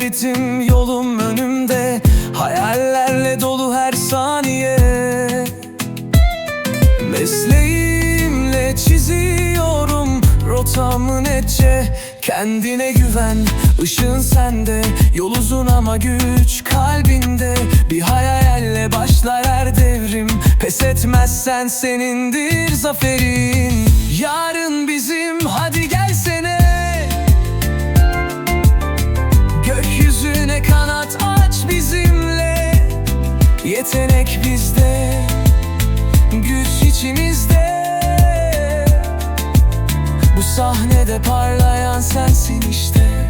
ritim yolum önümde. Hayallerle dolu her saniye. Mesleğimle çiziyorum rotamı netçe. Kendine güven, ışığın sende. Yol uzun ama güç kalbinde. Bir hayalle başlar her devrim. Pes etmezsen senindir zaferin. Yarın bizim hadi gelsene Yetenek bizde Güç içimizde. Bu sahnede parlayan sensin işte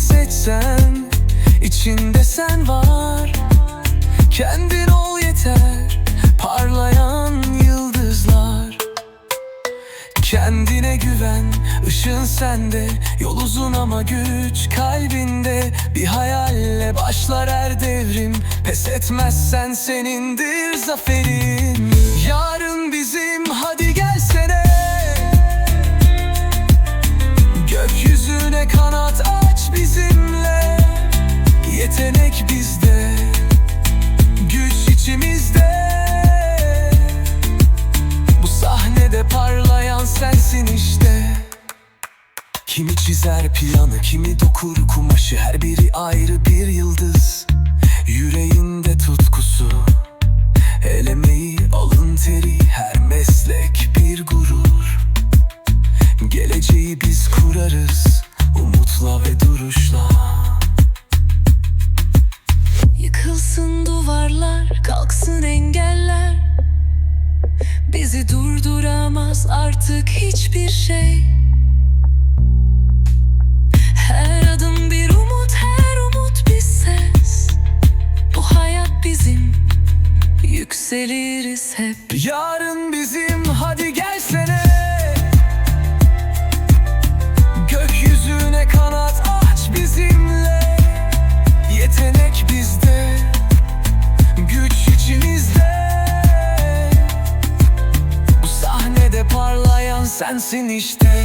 seçsen, içinde sen var. Kendin ol yeter, parlayan yıldızlar. Kendine güven, ışın sende. Yol uzun ama güç kalbinde. Bir hayalle başlar her devrim. Pes etmezsen senindir zaferin Yarın bizim parlayan sensin işte. Kimi çizer planı, kimi dokur kumaşı Her biri ayrı bir yıldız. Yüreğinde tutkusu El emeği, alın teri Her meslek bir gurur. Geleceği biz kurarız Umutla ve duruşla. Yıkılsın duvarlar, kalksın engeller. Bizi durduramaz artık hiçbir şey. Her adım bir umut, her umut bir ses. Bu hayat bizim, yükseliriz hep. Yarın bizim sensin işte